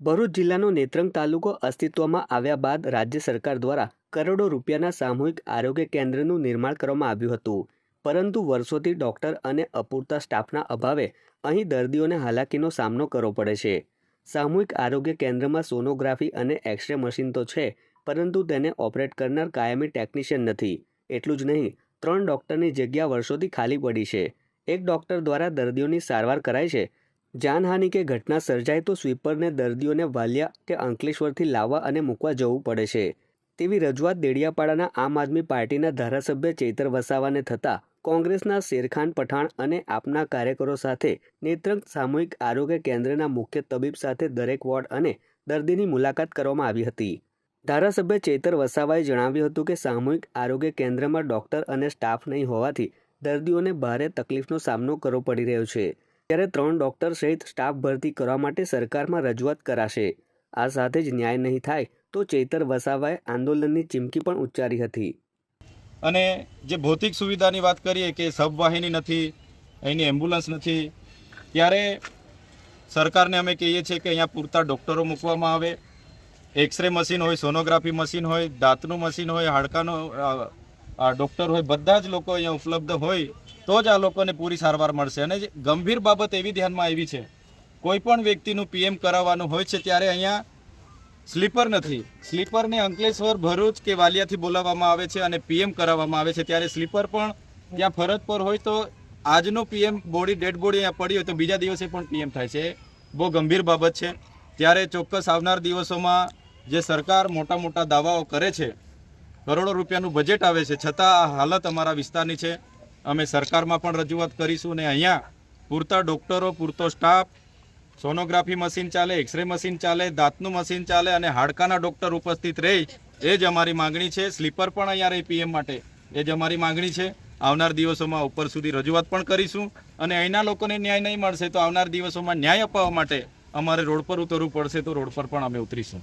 ભરૂચ જિલ્લાનો નેત્રંગ તાલુકો અસ્તિત્વમાં આવ્યા બાદ રાજ્ય સરકાર દ્વારા કરોડો રૂપિયાના સામૂહિક આરોગ્ય કેન્દ્રનું નિર્માણ કરવામાં આવ્યું હતું. પરંતુ વર્ષોથી ડૉક્ટર અને અપૂરતા સ્ટાફના અભાવે અહીં દર્દીઓને હાલાકીનો સામનો કરવો પડે છે. સામૂહિક આરોગ્ય કેન્દ્રમાં સોનોગ્રાફી અને એક્સરે મશીન તો છે, પરંતુ તેને ઓપરેટ કરનાર કાયમી ટેકનિશિયન નથી. એટલું જ નહીં, ત્રણ ડૉક્ટરની જગ્યા વર્ષોથી ખાલી પડી છે. એક ડૉક્ટર દ્વારા દર્દીઓની સારવાર કરાય છે જાનહાનિ કે ઘટના સર્જાય તો સ્વીપરને દર્દીઓને વાલિયા કે અંકલેશ્વરથી લાવવા અને મૂકવા જવું પડે છે. તેવી રજૂઆત દેડિયાપાડાના આમ આદમી પાર્ટીના ધારાસભ્ય ચેતર વસાવાને થતાં કોંગ્રેસના શેરખાન પઠાણ અને આપના કાર્યકરો સાથે નેત્રંગ સામૂહિક આરોગ્ય કેન્દ્રના મુખ્ય તબીબ સાથે દરેક વોર્ડ અને દર્દીની મુલાકાત કરવામાં આવી હતી. ધારાસભ્ય ચેતર વસાવાએ જણાવ્યું હતું કે સામૂહિક આરોગ્ય કેન્દ્રમાં ડૉક્ટર અને સ્ટાફ નહીં હોવાથી દર્દીઓને ભારે તકલીફનો સામનો કરવો પડી રહ્યો છે. ત્યારે ત્રણ ડૉક્ટર સહિત સ્ટાફ ભરતી કરવા માટે સરકારમાં રજૂઆત કરાશે. આ સાથે જ ન્યાય નહીં થાય તો ચેતર વસાવાએ આંદોલનની ચીમકી પણ ઉચ્ચારી હતી. અને જે ભૌતિક સુવિધાની વાત કરીએ કે સબવાહિની નથી, અહીંની એમ્બ્યુલન્સ નથી, ત્યારે સરકારને અમે કહીએ છીએ કે અહીંયા પૂરતા ડૉક્ટરો મૂકવામાં આવે. એક્સરે મશીન હોય, સોનોગ્રાફી મશીન હોય, દાંતનું મશીન હોય, હાડકાનો ડૉક્ટર હોય, બધા જ લોકો અહીંયા ઉપલબ્ધ હોય. તો જ આ લોકોને પૂરી સારવાર મળશે. અને ગંભીર બાબત એવી ધ્યાનમાં આવી છે, કોઈ પણ વ્યક્તિનું પીએમ કરાવવાનું હોય છે ત્યારે અહીંયા સ્લીપર નથી. સ્લીપરને અંકલેશ્વર ભરૂચ કે વાલિયાથી બોલાવવામાં આવે છે અને પીએમ કરાવવામાં આવે છે ત્યારે સ્લીપર પણ ત્યાં ફરજ પર હોય તો આજનો પીએમ બોડી, ડેડ બોડી અહીંયા પડી હોય તો બીજા દિવસે પણ પીએમ થાય છે. બહુ ગંભીર બાબત છે. ત્યારે ચોક્કસ આવનાર દિવસોમાં જે સરકાર મોટા મોટા દાવાઓ કરે છે, કરોડો રૂપિયાનું બજેટ આવે છે, છતાં આ હાલત અમારા વિસ્તારની છે. અમે સરકારમાં પણ રજૂઆત કરીશું ને અહીંયા પૂરતા ડૉક્ટરો, પૂરતો સ્ટાફ, સોનોગ્રાફી મશીન ચાલે, એક્સરે મશીન ચાલે, દાંતનું મશીન ચાલે અને હાડકાના ડૉક્ટર ઉપસ્થિત રહે, એ જ અમારી માંગણી છે. સ્લીપર પણ અહીંયા રહી પીએમ માટે, એ જ અમારી માંગણી છે. આવનાર દિવસોમાં ઉપર સુધી રજૂઆત પણ કરીશું અને અહીંના લોકોને ન્યાય નહીં મળશે તો આવનાર દિવસોમાં ન્યાય અપાવવા માટે અમારે રોડ પર ઉતરવું પડશે તો રોડ પર પણ અમે ઉતરીશું.